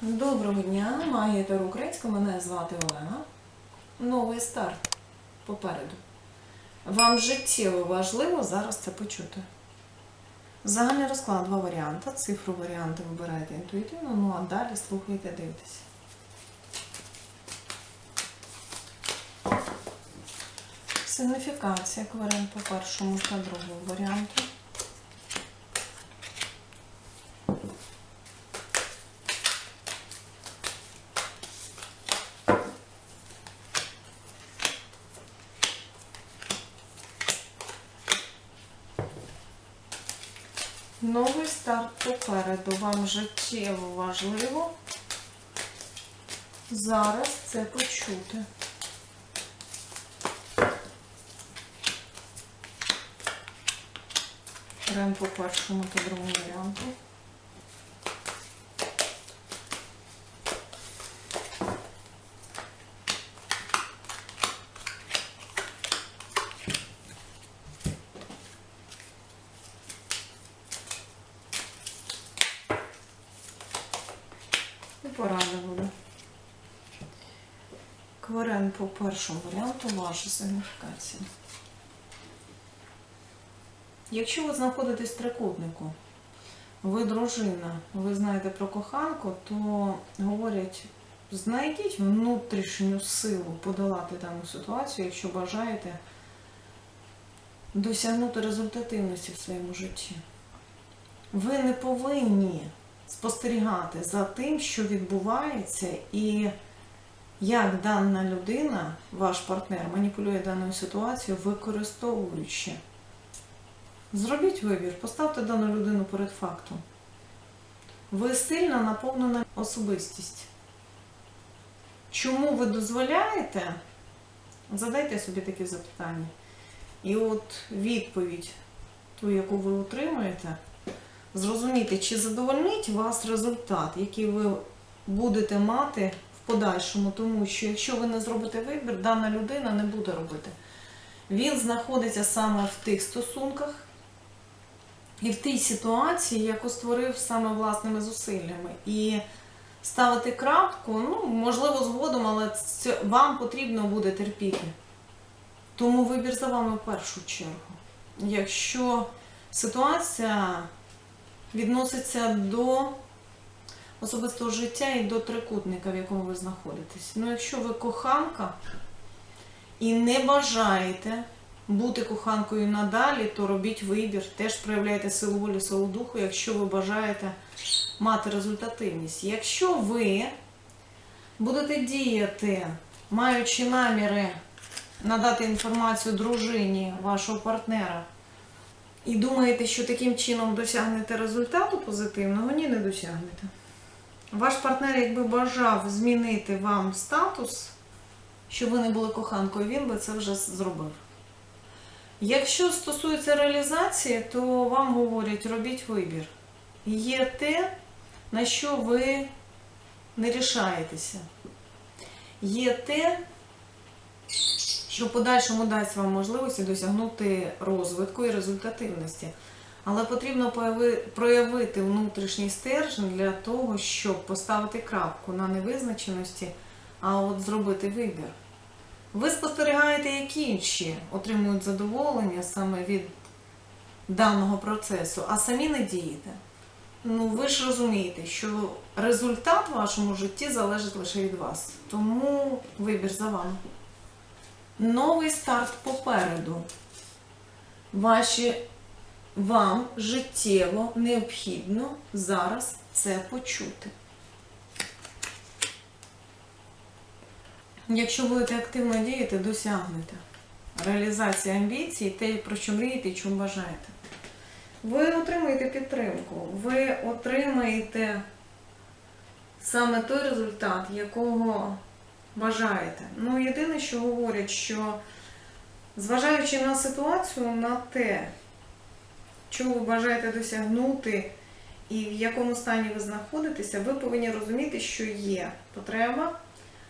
Доброго дня, магія Таро Українська, мене звати Олена. Новий старт попереду. Вам життєво важливо зараз це почути. Загальний розклад два варіанти. Цифру варіанти вибираєте інтуїтивно, ну а далі слухайте, дивитесь. Сигніфікація кварен по першому та другому варіанту. Новий старт попереду. Вам життєво важливо зараз це почути. Беремо по першому та другому варіанту. І порада буде. Кварен по першому варіанту ваша сигніфікація. Якщо ви знаходитесь в трикутнику, ви дружина, ви знаєте про коханку, то говорять, знайдіть внутрішню силу подолати дану ситуацію, якщо бажаєте досягнути результативності в своєму житті. Ви не повинні спостерігати за тим, що відбувається, і як дана людина, ваш партнер, маніпулює даною ситуацією, використовуючи. Зробіть вибір, поставте дану людину перед фактом. Ви сильно наповнена особистість. Чому ви дозволяєте? Задайте собі такі запитання. І от відповідь, ту, яку ви отримуєте, зрозуміти, чи задовольнить вас результат, який ви будете мати подальшому, тому що якщо ви не зробите вибір, дана людина не буде робити. Він знаходиться саме в тих стосунках і в тій ситуації, яку створив саме власними зусиллями. І ставити крапку, ну, можливо, згодом, але це вам потрібно буде терпіти. Тому вибір за вами в першу чергу. Якщо ситуація відноситься до особистого життя і до трикутника, в якому ви знаходитесь. Ну, якщо ви коханка і не бажаєте бути коханкою надалі, то робіть вибір, теж проявляйте силу волі, силу духу, якщо ви бажаєте мати результативність. Якщо ви будете діяти, маючи наміри надати інформацію дружині вашого партнера, і думаєте, що таким чином досягнете результату позитивного, ні, не досягнете. Ваш партнер, якби бажав змінити вам статус, щоб ви не були коханкою, він би це вже зробив. Якщо стосується реалізації, то вам говорять, робіть вибір. Є те, на що ви не рішаєтеся. Є те, що в подальшому дасть вам можливості досягнути розвитку і результативності. Але потрібно проявити внутрішній стержень для того, щоб поставити крапку на невизначеності, а от зробити вибір. Ви спостерігаєте, як інші отримують задоволення саме від даного процесу, а самі не дієте. Ну, ви ж розумієте, що результат в вашому житті залежить лише від вас. Тому вибір за вами. Новий старт попереду. Ваші, вам життєво необхідно зараз це почути. Якщо будете активно діяти, досягнете. Реалізація амбіцій, те, про що мрієте і чому бажаєте. Ви отримаєте підтримку, ви отримаєте саме той результат, якого бажаєте. Ну, єдине, що говорять, що зважаючи на ситуацію, на те, чого ви бажаєте досягнути і в якому стані ви знаходитеся, ви повинні розуміти, що є потреба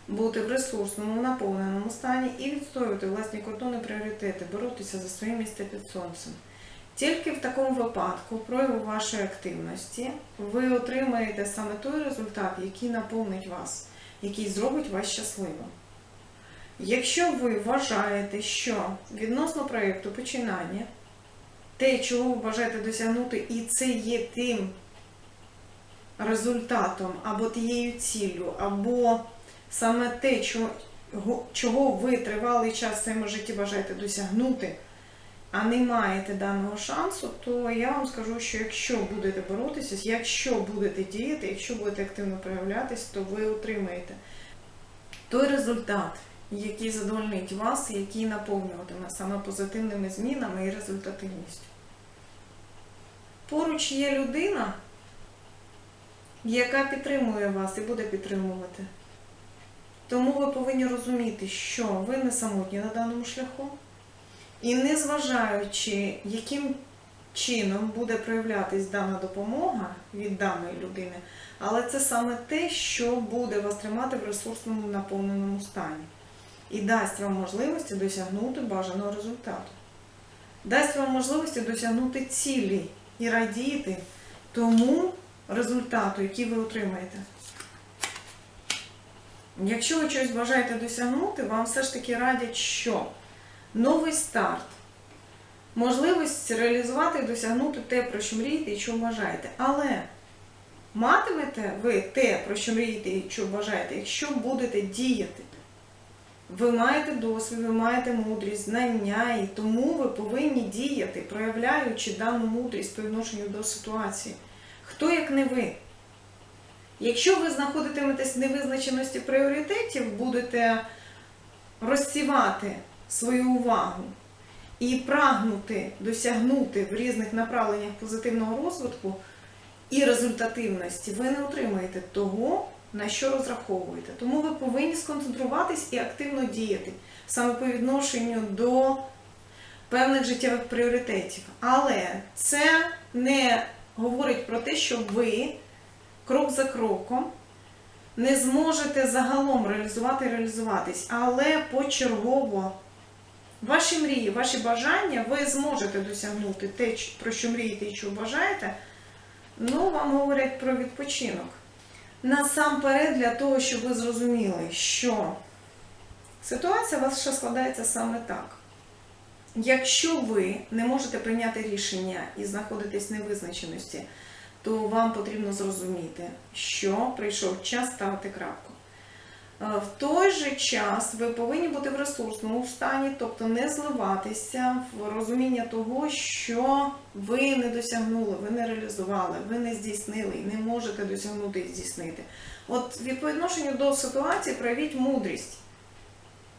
бути в ресурсному, наповненому стані і відстоювати власні кордони, пріоритети, боротися за своє місце під сонцем. Тільки в такому випадку прояву вашої активності ви отримаєте саме той результат, який наповнить вас, який зробить вас щасливим. Якщо ви вважаєте, що відносно проєкту починання, те, чого ви бажаєте досягнути, і це є тим результатом або тією ціллю, або саме те, чого, ви тривалий час в своєму житті бажаєте досягнути, а не маєте даного шансу, то я вам скажу, що якщо будете боротися, якщо будете діяти, якщо будете активно проявлятись, то ви отримаєте той результат, який задовольнить вас, який наповнюватиме саме позитивними змінами і результативністю. Поруч є людина, яка підтримує вас і буде підтримувати. Тому ви повинні розуміти, що ви не самотні на даному шляху. І незважаючи, яким чином буде проявлятись дана допомога від даної людини, але це саме те, що буде вас тримати в ресурсному наповненому стані і дасть вам можливості досягнути бажаного результату. Дасть вам можливості досягнути цілі і радіти тому результату, який ви отримаєте. Якщо ви щось бажаєте досягнути, вам все ж таки радять, що новий старт, можливість реалізувати і досягнути те, про що мрієте і що бажаєте. Але матимете ви те, про що мрієте і що бажаєте, якщо будете діяти. Ви маєте досвід, ви маєте мудрість, знання, і тому ви повинні діяти, проявляючи дану мудрість по відношенню до ситуації. Хто як не ви? Якщо ви знаходитиметесь в невизначеності пріоритетів, будете розсівати свою увагу і прагнути досягнути в різних направленнях позитивного розвитку і результативності, ви не отримаєте того, на що розраховуєте. Тому ви повинні сконцентруватись і активно діяти саме по відношенню до певних життєвих пріоритетів. Але це не говорить про те, що ви крок за кроком не зможете загалом реалізувати і реалізуватись, але почергово ваші мрії, ваші бажання ви зможете досягнути те, про що мрієте і що бажаєте. Ну, вам говорять про відпочинок. Насамперед, для того, щоб ви зрозуміли, що ситуація у вас ще складається саме так. Якщо ви не можете прийняти рішення і знаходитесь в невизначеності, то вам потрібно зрозуміти, що прийшов час ставити крапку. Е, В той же час ви повинні бути в ресурсному стані, тобто не зливатися в розуміння того, що ви не досягнули, ви не реалізували, ви не здійснили і не можете досягнути і здійснити. От від відношенню до ситуації проявіть мудрість.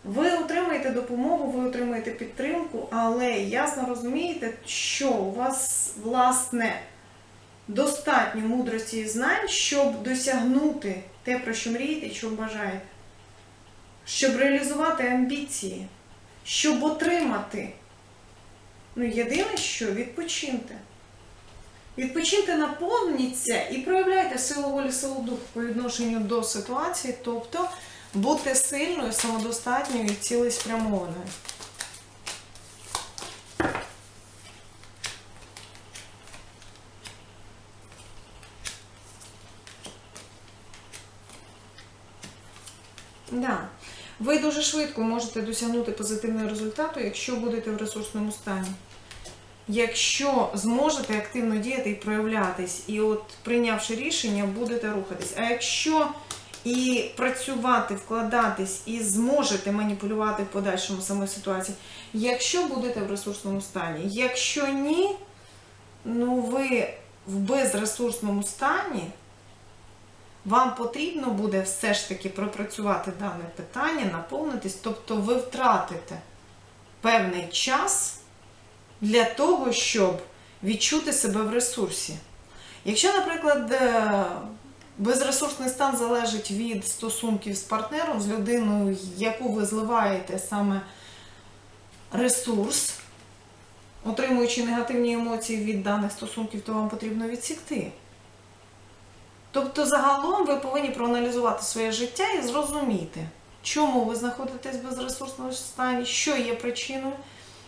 Ви отримаєте допомогу, ви отримаєте підтримку, але ясно розумієте, що у вас, власне, достатньо мудрості і знань, щоб досягнути те, про що мрієте що бажаєте. Щоб реалізувати амбіції, щоб отримати. Ну, єдине, що відпочиньте. Відпочиньте, наповніться і проявляйте силу волі, силу духу по відношенню до ситуації, тобто бути сильною, самодостатньою і цілеспрямованою. Да. Ви дуже швидко можете досягнути позитивного результату, якщо будете в ресурсному стані. Якщо зможете активно діяти і проявлятись, і от прийнявши рішення, будете рухатись. А якщо і працювати, вкладатись, і зможете маніпулювати в подальшому самої ситуації, якщо будете в ресурсному стані, якщо ні, ну ви в безресурсному стані. Вам потрібно буде все ж таки пропрацювати дане питання, наповнитись, тобто ви втратите певний час для того, щоб відчути себе в ресурсі. Якщо, наприклад, е, безресурсний стан залежить від стосунків з партнером, з людиною, яку ви зливаєте саме ресурс, отримуючи негативні емоції від даних стосунків, то вам потрібно відсікти. Тобто, загалом ви повинні проаналізувати своє життя і зрозуміти, чому ви знаходитесь в безресурсному стані, що є причиною,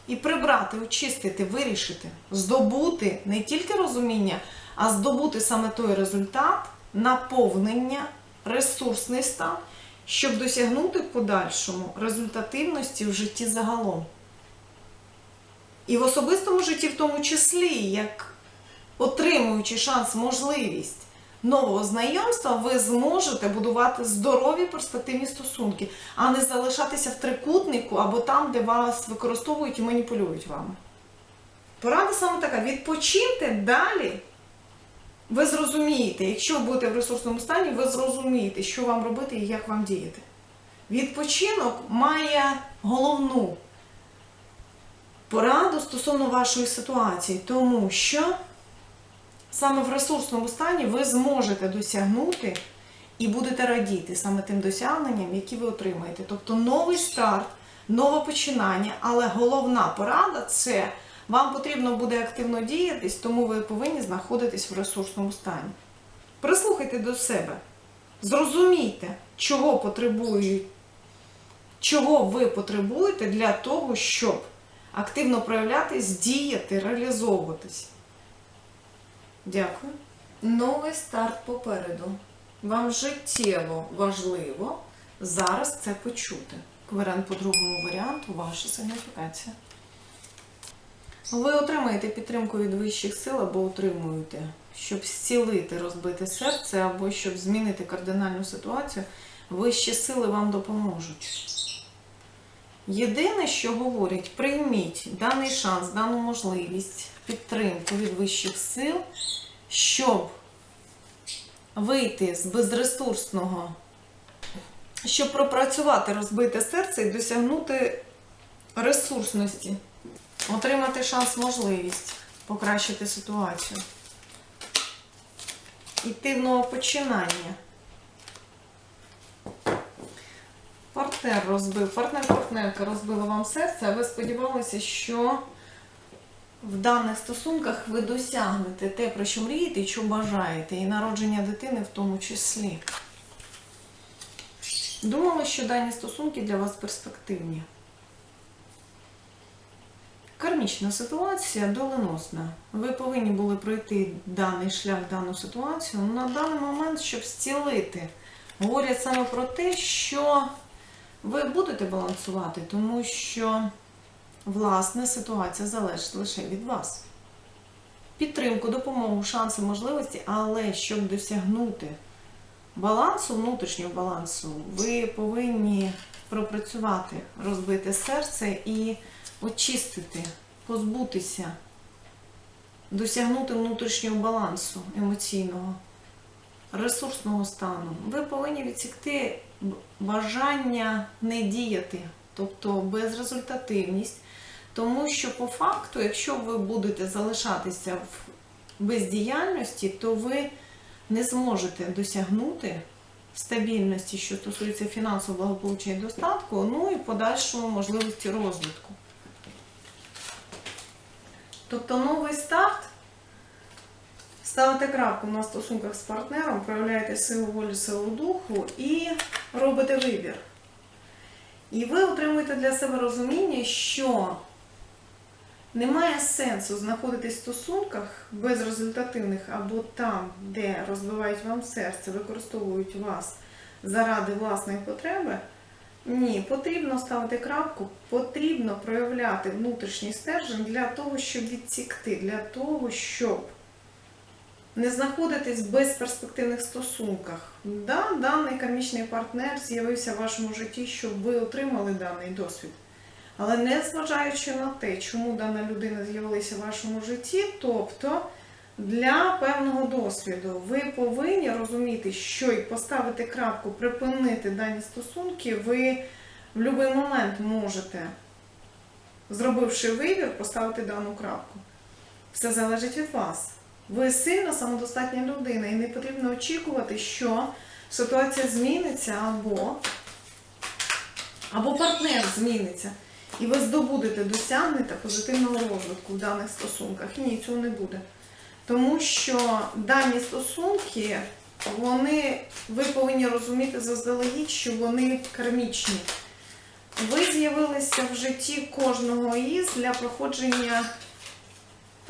і прибрати, очистити, вирішити, здобути не тільки розуміння, а здобути саме той результат, наповнення, ресурсний стан, щоб досягнути в подальшому результативності в житті загалом. І в особистому житті, в тому числі, як отримуючи шанс, можливість нового знайомства, ви зможете будувати здорові перспективні стосунки, а не залишатися в трикутнику або там, де вас використовують і маніпулюють вами. Порада саме така: відпочиньте далі. Ви зрозумієте, якщо ви будете в ресурсному стані, ви зрозумієте, що вам робити і як вам діяти. Відпочинок має головну пораду стосовно вашої ситуації, тому що саме в ресурсному стані ви зможете досягнути і будете радіти саме тим досягненням, які ви отримаєте. Тобто новий старт, нове починання, але головна порада це вам потрібно буде активно діятись, тому ви повинні знаходитись в ресурсному стані. Прислухайте до себе, зрозумійте, чого потребують, чого ви потребуєте для того, щоб активно проявлятись, діяти, реалізовуватись. Дякую. Новий старт попереду. Вам життєво важливо зараз це почути. Варіант по другому варіанту ваша сигніфікація. Ви отримаєте підтримку від вищих сил або отримуєте, щоб зцілити розбите серце, або щоб змінити кардинальну ситуацію, вищі сили вам допоможуть. Єдине, що говорять, прийміть даний шанс, дану можливість, підтримку від вищих сил, щоб вийти з безресурсного, щоб пропрацювати розбите серце і досягнути ресурсності, отримати шанс, можливість покращити ситуацію. Іти в нове починання. Партнер розбив, партнер-партнерка розбила вам серце, а ви сподівалися, що в даних стосунках ви досягнете те, про що мрієте і що бажаєте, і народження дитини в тому числі. Думали, що дані стосунки для вас перспективні. Кармічна ситуація доленосна. Ви повинні були пройти даний шлях, дану ситуацію на даний момент, щоб зцілити. Говорять саме про те, що ви будете балансувати, тому що власне ситуація залежить лише від вас. Підтримку, допомогу, шанси, можливості, але щоб досягнути балансу, внутрішнього балансу, ви повинні пропрацювати розбите серце і очистити, позбутися, досягнути внутрішнього балансу емоційного, ресурсного стану. Ви повинні відсікти бажання не діяти, тобто безрезультативність. Тому що по факту, якщо ви будете залишатися в бездіяльності, то ви не зможете досягнути стабільності, що стосується фінансового благополуччя і достатку, ну і подальшому можливості розвитку. Тобто новий старт, ставите крапку на стосунках з партнером, проявляєте силу волі, силу духу і робите вибір. І ви отримуєте для себе розуміння, що немає сенсу знаходитись в стосунках безрезультативних або там, де розбивають вам серце, використовують вас заради власної потреби. Ні, потрібно ставити крапку, потрібно проявляти внутрішній стержень для того, щоб відсікти, для того, щоб не знаходитись в безперспективних стосунках. Да, даний кармічний партнер з'явився в вашому житті, щоб ви отримали даний досвід. Але не зважаючи на те, чому дана людина з'явилася в вашому житті, тобто для певного досвіду ви повинні розуміти, що і поставити крапку, припинити дані стосунки, ви в будь-який момент можете, зробивши вибір, поставити дану крапку. Все залежить від вас. Ви сильна самодостатня людина, і не потрібно очікувати, що ситуація зміниться або, або партнер зміниться. І ви здобудете, досягнете позитивного розвитку в даних стосунках. Ні, цього не буде. Тому що дані стосунки, вони, ви повинні розуміти заздалегідь, що вони кармічні. ви з'явилися в житті кожного із для проходження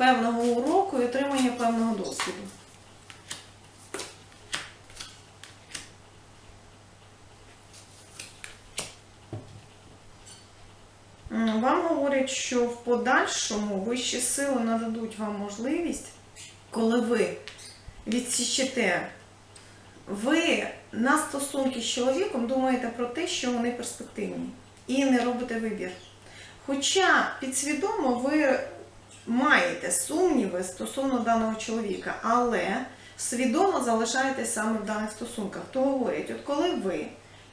певного уроку і отримання певного досвіду. Вам говорять, що в подальшому вищі сили нададуть вам можливість, коли ви відсічете, ви на стосунки з чоловіком думаєте про те, що вони перспективні, і не робите вибір. Хоча підсвідомо ви маєте сумніви стосовно даного чоловіка, але свідомо залишаєтесь саме в даних стосунках. То говорять, от коли ви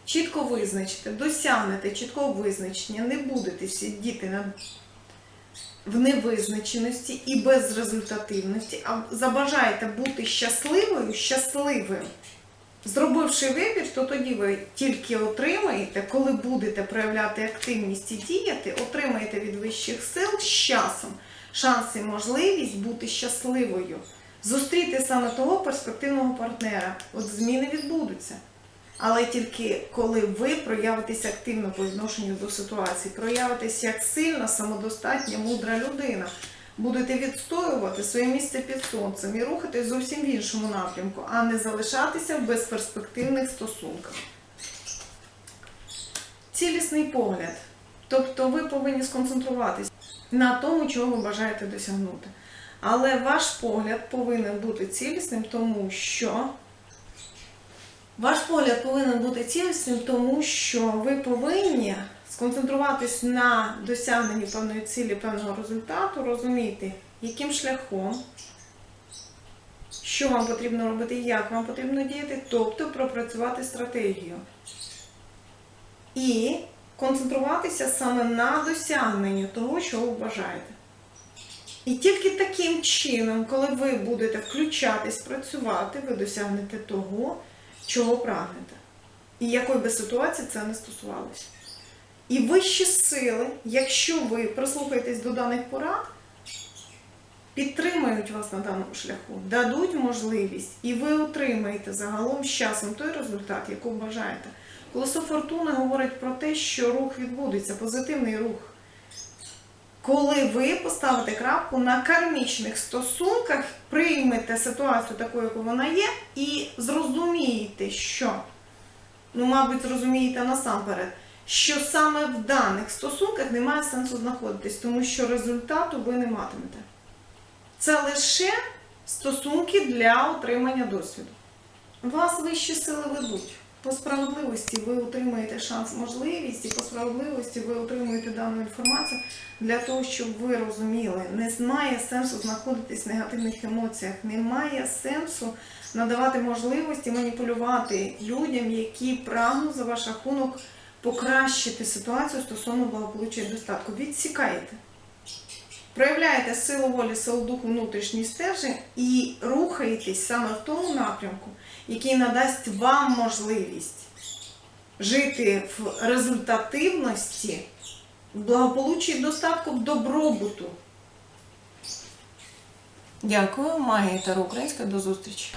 чітко визначите, досягнете чіткого визначення, не будете сидіти на в невизначеності і безрезультативності, а забажаєте бути щасливою, щасливим. Зробивши вибір, то тоді ви тільки отримаєте, коли будете проявляти активність і діяти, отримаєте від вищих сил з часом шанс і можливість бути щасливою, зустріти саме того перспективного партнера. От зміни відбудуться. Але тільки коли ви проявитесь активно по відношенню до ситуації, проявитесь як сильна, самодостатня, мудра людина, будете відстоювати своє місце під сонцем і рухатись зовсім в іншому напрямку, а не залишатися в безперспективних стосунках. Цілісний погляд. Тобто ви повинні сконцентруватися на тому, чого ви бажаєте досягнути. Але ваш погляд повинен бути цілісним, тому що ваш погляд повинен бути цілісним, тому що ви повинні сконцентруватись на досягненні певної цілі, певного результату, розуміти, яким шляхом, що вам потрібно робити, як вам потрібно діяти, тобто пропрацювати стратегію. І концентруватися саме на досягненні того, що ви бажаєте. І тільки таким чином, коли ви будете включатись, працювати, ви досягнете того, чого прагнете. І якої би ситуації це не стосувалося. І вищі сили, якщо ви прислухаєтесь до даних порад, підтримають вас на даному шляху, дадуть можливість, і ви отримаєте загалом з часом той результат, який бажаєте. Колесо фортуни говорить про те, що рух відбудеться, позитивний рух. Коли ви поставите крапку на кармічних стосунках, приймете ситуацію такою, яку вона є, і зрозумієте, що, ну, мабуть, зрозумієте насамперед, що саме в даних стосунках немає сенсу знаходитись, тому що результату ви не матимете. Це лише стосунки для отримання досвіду. Вас вищі сили ведуть. По справедливості ви отримаєте шанс, можливість, і по справедливості ви отримуєте дану інформацію для того, щоб ви розуміли, не має сенсу знаходитись в негативних емоціях, немає сенсу надавати можливості маніпулювати людям, які прагнуть за ваш рахунок покращити ситуацію стосовно благополуччя і достатку. Відсікайте. Проявляєте силу волі, силу духу, внутрішній стержень і рухаєтесь саме в тому напрямку, який надасть вам можливість жити в результативності, в благополуччі і достатку, в добробуту. Дякую, Магія Таро Українська. До зустрічі.